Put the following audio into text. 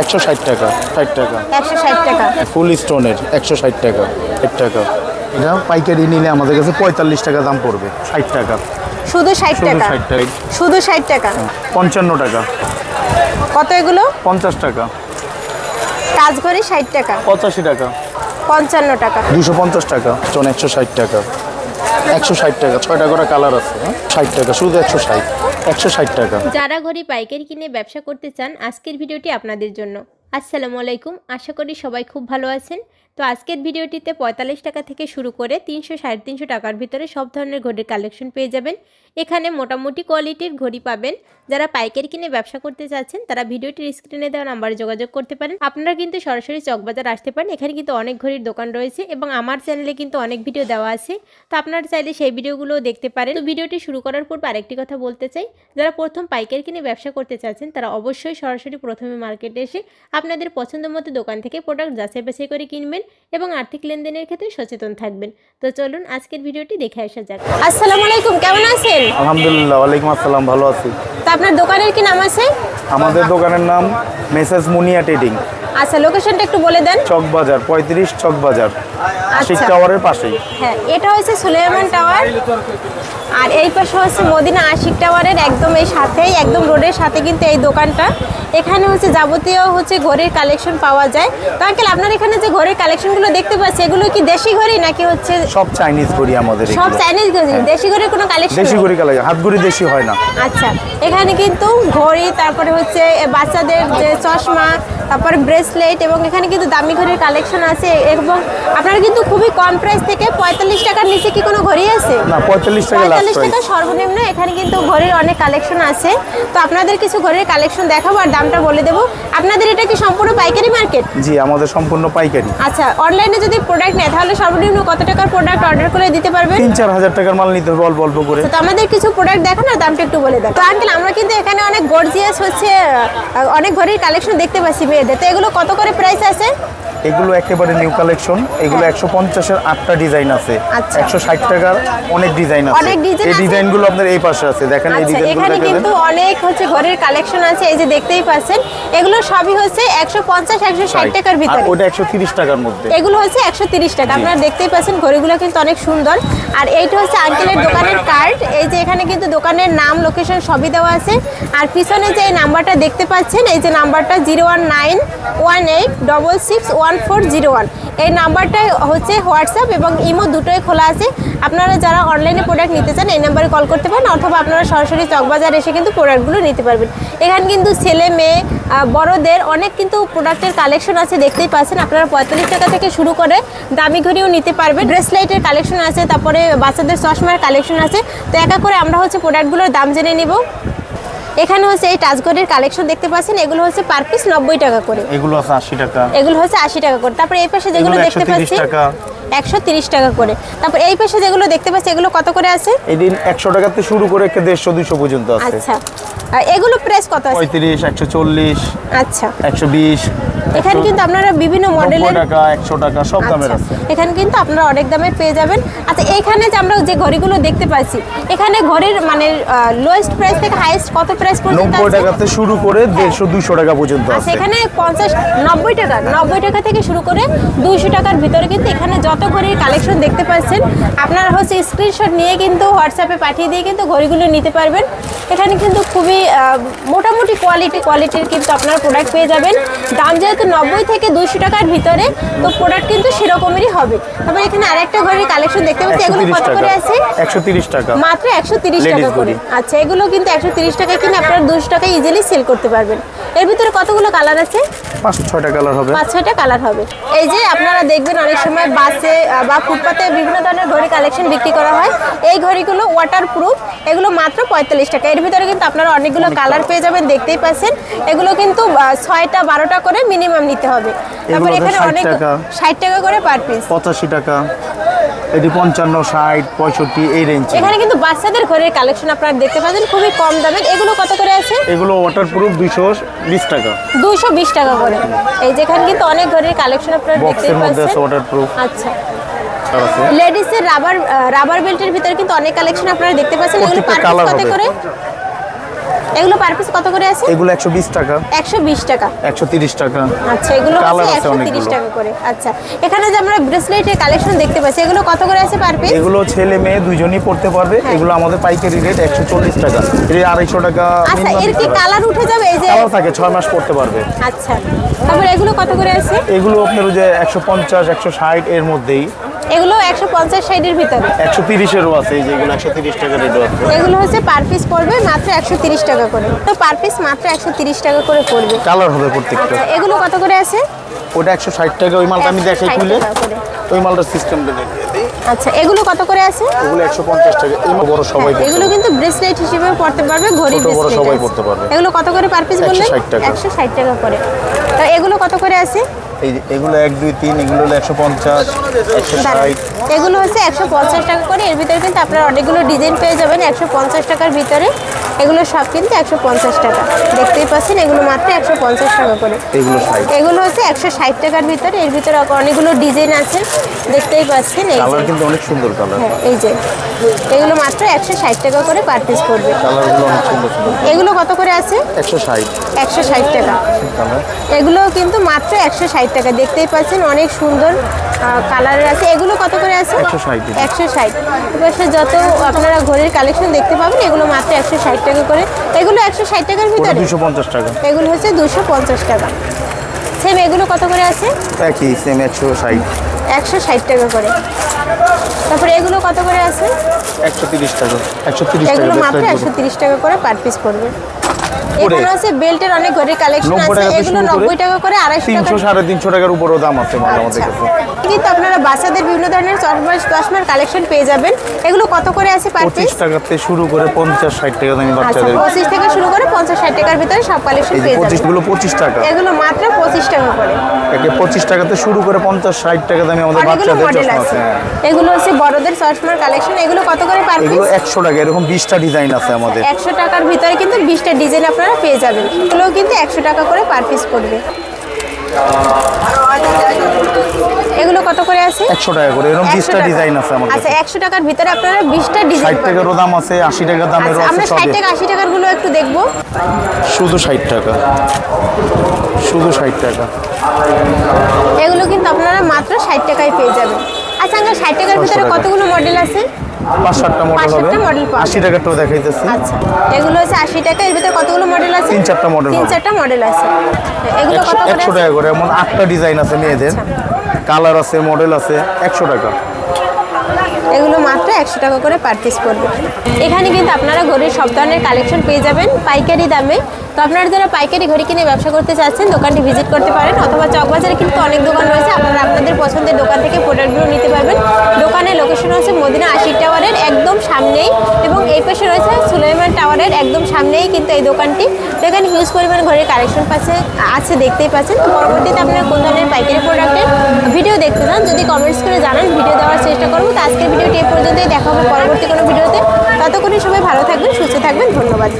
একশো ষাট টাকা ষাট টাকা। একশো ষাট টাকা। ফুল স্টোনের একশো ষাট টাকা ষাট টাকা। এটা পাইকারি নিলে আমাদের কাছে পঁয়তাল্লিশ টাকা দাম পড়বে। ষাট টাকা। শুধু ষাট শুধু টাকা? ষাট টাকা। শুধু ষাট টাকা? পঞ্চান্ন টাকা। কত এগুলো? পঞ্চাশ টাকা। কাজ করে ষাট টাকা। পঁচাশি টাকা। পঞ্চান্ন টাকা। দুশো পঞ্চাশ টাকা চন একশো ষাট টাকা। একশো ষাট টাকা, ছয়টা করে কালার আছে হ্যাঁ? ষাট টাকা, শুধু একশো ষাট একশো ষাট টাকা যারা ঘরে পাইকারি কিনে ব্যবসা করতে চান, আজকের ভিডিওটি আপনাদের জন্য আসসালামু আলাইকুম। আশা করি সবাই খুব ভালো আছেন। তো আজকের ভিডিওটিতে পঁয়তাল্লিশ টাকা থেকে শুরু করে তিনশো সাড়ে তিনশো টাকার ভিতরে সব ধরনের ঘড়ির কালেকশন পেয়ে যাবেন। এখানে মোটামুটি কোয়ালিটির ঘড়ি পাবেন। যারা পাইকারি কিনে ব্যবসা করতে চাচ্ছেন, তারা ভিডিওটির স্ক্রিনে দেওয়া নাম্বারে যোগাযোগ করতে পারেন। আপনারা কিন্তু সরাসরি চকবাজার আসতে পারেন। এখানে কিন্তু অনেক ঘড়ির দোকান রয়েছে এবং আমার চ্যানেলে কিন্তু অনেক ভিডিও দেওয়া আছে। তো আপনারা চাইলে সেই ভিডিওগুলোও দেখতে পারেন। তো ভিডিওটি শুরু করার পূর্বে আরেকটি কথা বলতে চাই। যারা প্রথম পাইকারি কিনে ব্যবসা করতে চাচ্ছেন, তারা অবশ্যই সরাসরি প্রথমে মার্কেটে এসে আপনাদের পছন্দ মতো দোকান থেকে প্রোডাক্ট যাচাই বাছাই করে কিনবেন এবং আর্থিক লেনদেনের ক্ষেত্রে সচেতন থাকবেন। তো চলুন আজকের ভিডিওটি দেখে আসা যাক। আসসালামু আলাইকুম কেমন আছেন? আলহামদুলিল্লাহ ওয়ালাইকুম আসসালাম ভালো আছি। তো আপনার দোকানের কি নাম আছে? আমাদের দোকানের নাম মেসেজ মুনিয়া ট্রেডিং। আচ্ছা লোকেশনটা একটু বলে দেন। চক বাজার পঁয়ত্রিশ চক বাজার আশিক আচ্ছা। টাওয়ারের পাশেই। হ্যাঁ এটা হচ্ছে সুলেমান টাওয়ার। আর এই পাশে হচ্ছে মদিনা আশিক টাওয়ারের একদম এই সাথেই একদম রোডের সাথে কিন্তু এই দোকানটা। এখানে হচ্ছে যাবতীয় হচ্ছে ঘড়ির কালেকশন পাওয়া যায়। তো আঙ্কেল আপনার এখানে যে ঘড়ির কালেকশনগুলো দেখতে পাচ্ছি এগুলো কি দেশি ঘড়ি নাকি হচ্ছে সব চাইনিজ ঘড়ি আমাদের সব চাইনিজ ঘড়ি? দেশি ঘড়ির কোনো কালেকশন দেশি ঘড়ি কালার হাত ঘড়ি দেশি হয় না। আচ্ছা এখানে কিন্তু ঘড়ি তারপরে হচ্ছে বাচ্চাদের যে চশমা তারপরে ব্রেসলেট এবং এখানে কিন্তু দামি ঘড়ির কালেকশন আছে এবং আপনারা কিন্তু খুবই কম প্রাইস থেকে পঁয়তাল্লিশ টাকার নিচে কি কোনো ঘড়ি আছে? না পঁয়তাল্লিশ টাকা লাস্ট পঁয়তাল্লিশ প্রাইস টাকা সর্বনিম্ন এখানে কিন্তু ঘড়ির অনেক কালেকশন আছে। তো আপনাদের কিছু ঘড়ির কালেকশন দেখাবো আর দামটা বলে দেবো। আপনাদের এটা কি সম্পূর্ণ পাইকারি মার্কেট জি আমাদের সম্পূর্ণ পাইকারি। আচ্ছা অনলাইনে যদি প্রোডাক্ট নেয় তাহলে সর্বনিম্ন কত টাকার প্রোডাক্ট অর্ডার করে দিতে পারবেন তিন চার হাজার টাকার মাল নিতে হবে অল্প অল্প করে। তো আমাদের কিছু প্রোডাক্ট দেখান আর দামটা একটু বলে দেন। তো আঙ্কেল আমরা কিন্তু এখানে অনেক গর্জিয়াস হচ্ছে অনেক ঘড়ির কালেকশন দেখতে পাচ্ছি মেয়েদের। তো এগুলো কত করে প্রাইস আছে? এগুলো একেবারে নিউ কালেকশন এগুলো একশো পঞ্চাশের আটটা ডিজাইন আছে। আচ্ছা। একশো ষাট টাকার অনেক ডিজাইন আছে। এই? ডিজাইনগুলো আপনার এই পাশে আছে। দেখেন এই আচ্ছা ডিজাইনগুলো এখানে কিন্তু অনেক হচ্ছে ঘড়ির কালেকশন আছে। এই যে দেখতেই পাচ্ছেন এগুলো সবই হচ্ছে একশো পঞ্চাশ একশো ষাট টাকার আর ভিতরে। ওটা একশো তিরিশ টাকার মধ্যে। এগুলো হচ্ছে একশো তিরিশ টাকা। আপনারা দেখতেই পাচ্ছেন ঘড়িগুলো কিন্তু অনেক সুন্দর। আর এইটা হচ্ছে আঙ্কেলের দোকানের কার্ড যে এখানে কিন্তু দোকানের নাম লোকেশন সবই দেওয়া আছে। আর পিছনে যে এই নাম্বারটা দেখতে পাচ্ছেন, এই যে নাম্বারটা zero one nine one eight double six one four zero one এই নাম্বারটাই হচ্ছে হোয়াটসঅ্যাপ এবং ইমো দুটোই খোলা আছে। আপনারা যারা অনলাইনে প্রোডাক্ট নিতে চান, এই নাম্বারে কল করতে পারেন, অথবা আপনারা সরাসরি চকবাজার এসে কিন্তু প্রোডাক্টগুলো নিতে পারবেন। এখানে কিন্তু ছেলে, মেয়ে বড়দের অনেক কিন্তু প্রোডাক্টের কালেকশন আছে, দেখতেই পাচ্ছেন। আপনারা পঁয়তাল্লিশ টাকা থেকে শুরু করে দামি ঘড়িও নিতে পারবেন। ব্রেসলাইটের কালেকশন আছে, তারপরে বাচ্চাদের চশমার কালেকশন আছে। তো একা করে আমরা হচ্ছে প্রোডাক্টগুলোর দাম জেনে নিব। এখানে হচ্ছে এই টাচঘড়ির কালেকশন দেখতে পাচ্ছেন এগুলো হচ্ছে পার পিস নব্বই টাকা করে। এগুলো আছে আশি টাকা। এগুলো হচ্ছে আশি টাকা করে। তারপরে এই পাশে যেগুলো দেখতে পাচ্ছি একশো তিরিশ টাকা করে। তারপর এই পাশে যেগুলো দেখতে পাচ্ছি এগুলো কত করে আছে? এদিন একশো টাকা থেকে শুরু করে দেড়শো দুশো পর্যন্ত আছে। আচ্ছা। আর এগুলো প্রাইস কত আছে? পঁয়ত্রিশ একশো চল্লিশ আচ্ছা। একশো বিশ এখানে কিন্তু আপনারা বিভিন্ন মডেলের টাকা একশো টাকা সব দামের আচ্ছা, আছে। এখানে কিন্তু আপনারা অনেক দামে পেয়ে যাবেন। আচ্ছা এখানে যে আমরা যে ঘড়িগুলো দেখতে পাচ্ছি এখানে ঘড়ির মানে লোয়েস্ট প্রাইস থেকে হাইয়েস্ট কত প্রাইস পর্যন্ত নব্বই আছে? টাকাতে শুরু করে দেড়শো দুশো টাকা পর্যন্ত আচ্ছা আছে। এখানে পঞ্চাশ নব্বই টাকা নব্বই টাকা থেকে শুরু করে দুইশো টাকার ভিতরে কিন্তু এখানে যত ঘড়ির কালেকশন দেখতে পাচ্ছেন আপনারা হচ্ছে স্ক্রিনশট নিয়ে কিন্তু হোয়াটসঅ্যাপে পাঠিয়ে দিয়ে কিন্তু ঘড়িগুলো নিতে পারবেন। এখানে কিন্তু খুবই মোটামুটি কোয়ালিটি কোয়ালিটির কিন্তু আপনারা প্রোডাক্ট পেয়ে যাবেন। দাম যেহেতু নব্বই থেকে দুইশো টাকার ভিতরে তো প্রোডাক্ট কিন্তু সেরকমেরই হবে। তারপর এখানে আরেকটা ঘরের কালেকশন দেখতে পাচ্ছি এগুলো কত করে আছে? একশো তিরিশ টাকা। মাত্র একশো তিরিশ টাকা করে। আচ্ছা এগুলো কিন্তু একশো তিরিশ টাকায় কিনে আপনারা দুশো টাকায় ইজিলি সেল করতে পারবেন। এর ভিতরে কতগুলো কালার আছে? পাঁচ ছয়টা কালার হবে। পাঁচ ছয়টা কালার হবে। এই যে আপনারা দেখবেন অনেক সময় বাসে বা ফুটপাতে বিভিন্ন ধরনের ঘড়ি কালেকশন বিক্রি করা হয়। এই ঘড়িগুলো ওয়াটার প্রুফ এগুলো মাত্র পঁয়তাল্লিশ টাকা। এর ভিতরে কিন্তু আপনারা অনেকগুলো কালার পেয়ে যাবেন দেখতেই পাচ্ছেন। এগুলো কিন্তু ছয়টা বারোটা করে মিনিমাম নিতে হবে। তারপর এখানে অনেক ষাট টাকা করে পার পিস পঁচাশি টাকা। এটি পঞ্চান্ন ষাট পঁয়ষট্টি এই রেঞ্জ এখানে কিন্তু বাচ্চাদের ঘরের কালেকশন আপনারা দেখতে পাচ্ছেন খুবই কম দামের। এগুলো কত করে আছে? এগুলো ওয়াটারপ্রুফ দুশো বিশ টাকা। দুশো বিশ টাকা করে। এই যেখানে কিন্তু অনেক ঘরের কালেকশন আপনারা দেখতে পাচ্ছেন। ওয়াটারপ্রুফ আচ্ছা। লেডিসের রাবার রাবার বেল্টের ভিতরে কিন্তু অনেক কালেকশন আপনারা দেখতে পাচ্ছেন। এগুলো কত করে? এগুলো পার পিস কত করে আছে? এগুলো একশো বিশ টাকা। একশো বিশ টাকা। একশো তিরিশ টাকা। আচ্ছা এগুলো আছে একশো তিরিশ অনেকগুলো। টাকা করে। আচ্ছা এখানে যে আমরা ব্রেসলেটের কালেকশন দেখতে পাচ্ছি এগুলো কত করে আছে পার পিস এগুলো ছেলে মেয়ে দুইজনই পড়তে পারবে। হ্যাঁ। এগুলো আমাদের পাইকারি রেট একশো চল্লিশ টাকা। এর আড়াইশো টাকা আচ্ছা এর কি কালার উঠে যাবে? এই যে কালার থাকে ছয় মাস পড়তে পারবে। আচ্ছা তারপর এগুলো কত করে আছে? এগুলো আপনার ওই যে একশো পঞ্চাশ একশো ষাট এর মধ্যেই। এগুলো একশো পঞ্চাশ সাইডের ভিতরে। একশো তিরিশেরও আছে এই যেগুলো একশো তিরিশ টাকা রেটও আছে। এগুলো হচ্ছে পার পিস পড়বে মাত্র একশো তিরিশ টাকা করে। তো পার পিস মাত্র একশো তিরিশ টাকা করে পড়বে। কালার হবে প্রত্যেকটা। আচ্ছা এগুলো কত করে আছে? ওটা একশো ষাট টাকা ওই মালটা আমি দেখাই খুলে ওই মালটার সিস্টেম দেখিয়ে দিই। আচ্ছা এগুলো কত করে আছে? এগুলো একশো পঞ্চাশ টাকা এই বড় সবাই হ্যাঁ, এগুলো কিন্তু ব্রেসলেট হিসেবে পড়তে পারবে ঘড়ি ছোট বড় ব্রেসলেট সবাই পড়তে পারবে। এগুলো কত করে পার পিস বললেন? 160 টাকা। একশো ষাট টাকা করে। তো এগুলো কত করে আছে? এই এগুলো এক, দুই, তিন, এগুলো একশো পঞ্চাশ, একশো এগুলো হচ্ছে একশো পঞ্চাশ টাকা করে। এর ভিতরে কিন্তু আপনার অনেকগুলো ডিজাইন পেয়ে যাবেন একশো পঞ্চাশ টাকার ভিতরে। এগুলো সব কিন্তু একশো পঞ্চাশ টাকা। দেখতেই পাচ্ছেন এগুলো মাত্র একশো পঞ্চাশ টাকা করে। এগুলো হচ্ছে একশো ষাট টাকার ভিতরে এর ভিতরে অনেকগুলো ডিজাইন আছে দেখতেই পাচ্ছেন এই যে। কালার কিন্তু অনেক সুন্দর কালার হ্যাঁ এই যে। এগুলো মাত্র একশো ষাট টাকা করে পার পিস পড়বে। কালারগুলো অনেক সুন্দর সুন্দর। এগুলো কত করে আছে? একশো ষাট। একশো ষাট টাকা। এগুলো কিন্তু মাত্র একশো ষাট টাকা দেখতেই পাচ্ছেন অনেক সুন্দর কালারের আছে। এগুলো কত করে আছে? 160 একশো ষাট। এপাশে যত আপনারা ঘরের কালেকশন দেখতে পাবেন এগুলো মাত্র একশো ষাট টাকা করে। এগুলো একশো ষাট টাকার ভিতরে। দুশো পঞ্চাশ টাকা। এগুলো হচ্ছে দুশো পঞ্চাশ টাকা। সেম এগুলো কত করে আছে? একই সেম একশো ষাট। একশো ষাট টাকা করে। তারপরে এগুলো কত করে আছে? একশো তিরিশ টাকা। একশো তিরিশ টাকা এগুলো মাত্র একশো তিরিশ টাকা করে পার পিস পড়বে। এখানে আছে বেল্টের অনেক ঘড়ির কালেকশন আছে। এগুলো শুরু করে নব্বই টাকা করে আড়াইশো টাকা। তিনশো সাড়ে তিনশো টাকার উপরেও দাম আছে মাল আমাদের আচ্ছা। কাছে। কিন্তু আপনারা বাচ্চাদের বিভিন্ন ধরনের চশমা চশমার কালেকশন পেয়ে যাবেন। এগুলো কত করে আছে পার শুরু করে পঞ্চাশ ষাট টাকা দামি আচ্ছা বাচ্চাদের। শুরু করে পঞ্চাশ ষাট টাকার ভিতরে সব কালেকশন পেয়ে গুলো পঁচিশ টাকা। এগুলো মাত্র পঁচিশ টাকা করে। একে পঁচিশ টাকাতে শুরু করে পঞ্চাশ ষাট টাকা দামি আমাদের বাচ্চাদের চশমা আছে। আছে হ্যাঁ। এগুলো হচ্ছে বড়দের চশমার কালেকশন এগুলো কত করে পার এগুলো পিস একশো টাকা এরকম বিশটা ডিজাইন আছে আমাদের। একশো টাকার ভিতরে কিন্তু বিশটা ডিজাইন আপনারা পেয়ে যাবেন। এগুলোও কিন্তু একশো টাকা করে পার পিস পড়বে। এগুলো কত করে আছে? একশো টাকা করে এরকম 100 বিশটা ডিজাইন আছে আমার আচ্ছা কাছে। একশো টাকার ভিতরে আপনারা বিশটা ডিজাইন ষাট টাকারও দাম আছে আশি টাকা দামেরও আচ্ছা আছে আমরা ষাট সবে টাকা আশি টাকারগুলো একটু দেখব। শুধু ষাট টাকা। শুধু ষাট টাকা। এগুলো কিন্তু আপনারা মাত্র ষাট টাকায় পেয়ে যাবেন। আচ্ছা আমরা ষাট টাকার ভিতরে কতগুলো মডেল আছে? পাঁচ সাতটা মডেল হবে। সাতটা model পাওয়া আশি দেখাইতেছি। আচ্ছা এগুলো হচ্ছে আশি টাকা এর ভিতরে কতগুলো মডেল আছে? তিন চারটা মডেল তিন। চারটা মডেল আছে। এগুলো একশো কত করে একশো টাকা করে এমন আটটা ডিজাইন আছে মেয়েদের। কালার আছে মডেল আছে একশো টাকা। এগুলো মাত্র একশো টাকা করে পার পিস পড়বে। এখানে কিন্তু আপনারা ঘড়ির সব ধরনের কালেকশন পেয়ে যাবেন পাইকারি দামে। তো আপনারা যারা পাইকারি ঘড়ি কিনে ব্যবসা করতে চাচ্ছেন, দোকানটি ভিজিট করতে পারেন অথবা চকবাজারে কিন্তু অনেক দোকান রয়েছে, আপনারা আপনাদের পছন্দের দোকান থেকে প্রোডাক্টগুলো নিতে পারবেন। দোকানের লোকেশন হচ্ছে মদিনা আশিক টাওয়ারের একদম সামনেই এবং এই পাশে রয়েছে সুলাইমান টাওয়ারের একদম সামনেই কিন্তু এই দোকানটি। এখানে হিউজ পরিমাণ ঘরের কালেকশন পাচ্ছে, আছে দেখতেই পাচ্ছেন। তো পরবর্তীতে আপনারা কোন ধরনের পাইকারি প্রোডাক্টের ভিডিও দেখতে চান, যদি কমেন্টস করে জানান ভিডিও দেওয়ার চেষ্টা করব। তো আজকের ভিডিওটি এ পর্যন্তই। দেখা হবে পরবর্তী কোনো ভিডিওতে। ততক্ষণই সবাই ভালো থাকবেন, সুস্থ থাকবেন। ধন্যবাদ।